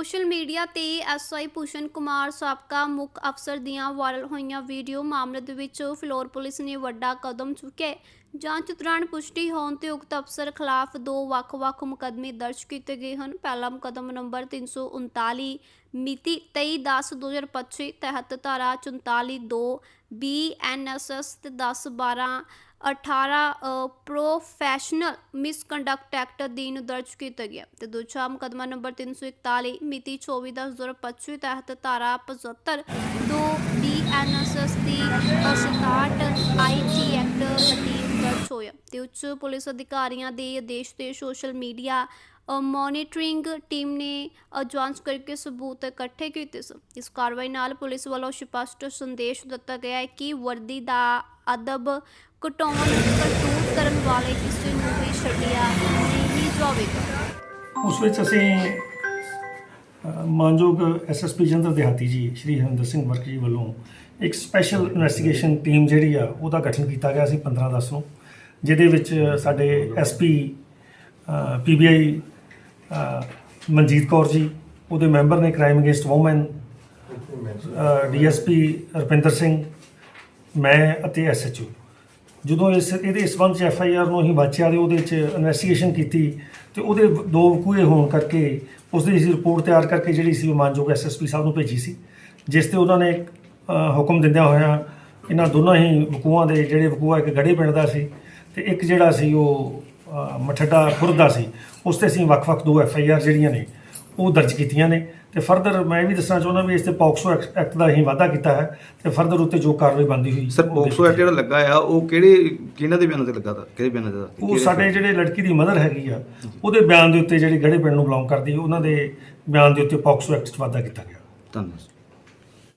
Social media ਤੇ SI Bhushan Kumar ਸਾਬਕਾ ਮੁੱਖ ਅਫਸਰ ਦੀਆਂ ਵਾਇਰਲ ਹੋਈਆਂ ਵੀਡੀਓ ਮਾਮਲੇ ਦੇ ਵਿੱਚ ਫਿਲੌਰ ਪੁਲਿਸ ਨੇ ਵੱਡਾ ਕਦਮ ਚੁੱਕਿਆ ਜਾਂਚ ਦੌਰਾਨ ਪੁਸ਼ਟੀ ਹੋਣ ਤੇ ਉਕਤ ਅਫਸਰ ਖਿਲਾਫ ਦੋ ਵੱਖ-ਵੱਖ ਮੁਕੱਦਮੇ ਦਰਜ ਕੀਤੇ ਗਏ ਹਨ। ਪਹਿਲਾ ਮੁਕੱਦਮਾ ਨੰਬਰ 339 ਮਿਤੀ 23/10/2025 ਤਹਿਤ ਧਾਰਾ 44 2 ਬੀਐਨਐਸਐਸ ਤੇ 10 12 18 ਪ੍ਰੋਫੈਸ਼ਨਲ ਮਿਸਕੰਡਕਟ ਐਕਟ ਅਧੀਨ ਦਰਜ ਕੀਤਾ ਗਿਆ। ਤੇ ਦੂਜਾ ਮੁਕੱਦਮਾ ਨੰਬਰ 341 ਮਿਤੀ 24/10/2025 ਤਹਿਤ ਧਾਰਾ 75 2 ਬੀਐਨਐਸਐਸ ਦੀ ਤੇ ਉੱਚ ਪੁਲਿਸ ਅਧਿਕਾਰੀਆਂ ਦੇ ਆਦੇਸ਼ ਤੇ ਸੋਸ਼ਲ ਮੀਡੀਆ ਮੋਨੀਟਰਿੰਗ ਟੀਮ ਨੇ ਜਾਂਚ ਕਰਕੇ ਸਬੂਤ ਇਕੱਠੇ ਕੀਤੇ ਸਨ। ਇਸ ਕਾਰਵਾਈ ਨਾਲ ਪੁਲਿਸ ਵੱਲੋਂ ਸਪਸ਼ਟ ਸੰਦੇਸ਼ ਦਿੱਤਾ ਗਿਆ ਹੈ ਕਿ ਵਰਦੀ ਦਾ ਅਦਬ ਘਟਾਉਣ ਕਰਤੂਤ ਕਰਨ ਵਾਲੇ ਕਿਸੇ ਨੂੰ ਵੀ ਛੱਡਿਆ ਨਹੀਂ ਜਾਵੇਗਾ। ਉਸ ਵਿੱਚ ਅਸੀਂ ਮਾਨਯੋਗ ਐਸਐਸਪੀ ਜਨਰਲ ਦਿਹਾਤੀ ਜੀ, ਸ਼੍ਰੀ ਹਰਿੰਦਰ ਸਿੰਘ ਵਰਕ ਜੀ ਵੱਲੋਂ ਇੱਕ ਸਪੈਸ਼ਲ ਇਨਵੈਸਟੀਗੇਸ਼ਨ ਟੀਮ ਜਿਹੜੀ ਆ, ਉਹਦਾ ਗਠਨ ਕੀਤਾ ਗਿਆ ਸੀ 15 10 ਨੂੰ। ਜਿਹਦੇ ਵਿੱਚ ਸਾਡੇ ਐਸਪੀ ਪੀਬੀਆਈ ਮਨਜੀਤ ਕੌਰ ਜੀ, ਉਹਦੇ ਮੈਂਬਰ ਨੇ crime against women D S P Rupinder Singh, ਮੈਂ ਅਤੇ ਐਸਐਚਓ ਜਦੋਂ ਇਸ, ਇਹਦੇ ਸਬੰਧ ਚ ਐਫਆਈਆਰ ਨੂੰ ਅਸੀਂ ਬਾਚਿਆ ਦੇ ਉਹਦੇ ਚ ਇਨਵੈਸਟੀਗੇਸ਼ਨ ਕੀਤੀ ਤੇ ਉਹਦੇ ਦੋ ਵਕੂਏ ਹੋਣ ਕਰਕੇ ਉਸ ਦੀ ਅਸੀਂ ਰਿਪੋਰਟ ਤਿਆਰ ਕਰਕੇ ਜਿਹੜੀ ਸੀ ਉਹ ਮਾਨਯੋਗ ਐਸਐਸਪੀ ਸਾਹਿਬ ਨੂੰ ਭੇਜੀ ਸੀ, ਜਿਸ ਤੇ ਉਹਨਾਂ ਨੇ ਹੁਕਮ ਦਿੰਦਿਆਂ ਹੋਇਆਂ ਇਹਨਾਂ ਦੋਨਾਂ ਹੀ ਵਕੂਆਂ ਦੇ ਜਿਹੜੇ ਵਕੂਆ ਇੱਕ ਗੜੇ ਪਿੰਡ ਦਾ ਸੀ ਤੇ ਇੱਕ ਜਿਹੜਾ ਸੀ ਉਹ ਅ, ਮਠੱਡਾ ਖੁਰਦ ਸੀ ਉਸ ਤੇ ਅਸੀਂ ਵੱਖ-ਵੱਖ ਦੋ ਐਫਆਈਆਰ ਜਿਹੜੀਆਂ ਨੇ ਉਹ ਦਰਜ ਕੀਤੀਆਂ ਨੇ। ਤੇ ਫਰਦਰ ਮੈਂ ਇਹ ਵੀ ਦੱਸਣਾ ਚਾਹੁੰਦਾ ਵੀ ਇਸ ਤੇ ਪੌਕਸੋ ਐਕਟ ਦਾ ਅਸੀਂ ਵਾਅਦਾ ਕੀਤਾ ਹੈ ਤੇ ਫਰਦਰ ਉੱਤੇ ਜੋ ਕਾਰਵਾਈ ਬਣਦੀ ਹੋਈ ਸਰ ਪੋਕਸੋ ਐਕਟ ਜਿਹੜਾ ਲੱਗਾ ਆ ਉਹ ਕਿਹੜੇ ਕਿਹਨਾਂ ਦੇ ਬਿਆਨਾਂ ਤੇ ਲੱਗਾ ਤਾ? ਕਿਹੜੇ ਬਿਆਨਾਂ ਤੇ ਉਹ ਸਾਡੇ ਜਿਹੜੇ ਲੜਕੀ ਦੀ ਮਦਰ ਹੈਗੀ ਆ ਉਹਦੇ ਬਿਆਨ ਦੇ ਉੱਤੇ ਜਿਹੜੀ ਗੜੇ ਪਿੰਡ ਨੂੰ ਬਿਲੋਂਗ ਕਰਦੀ ਉਹਨਾਂ ਦੇ ਬਿਆਨ ਦੇ ਉੱਤੇ ਪੌਕਸੋ ਐਕਟ 'ਚ ਵਾਧਾ ਕੀਤਾ ਗਿਆ। ਧੰਨਵਾਦ।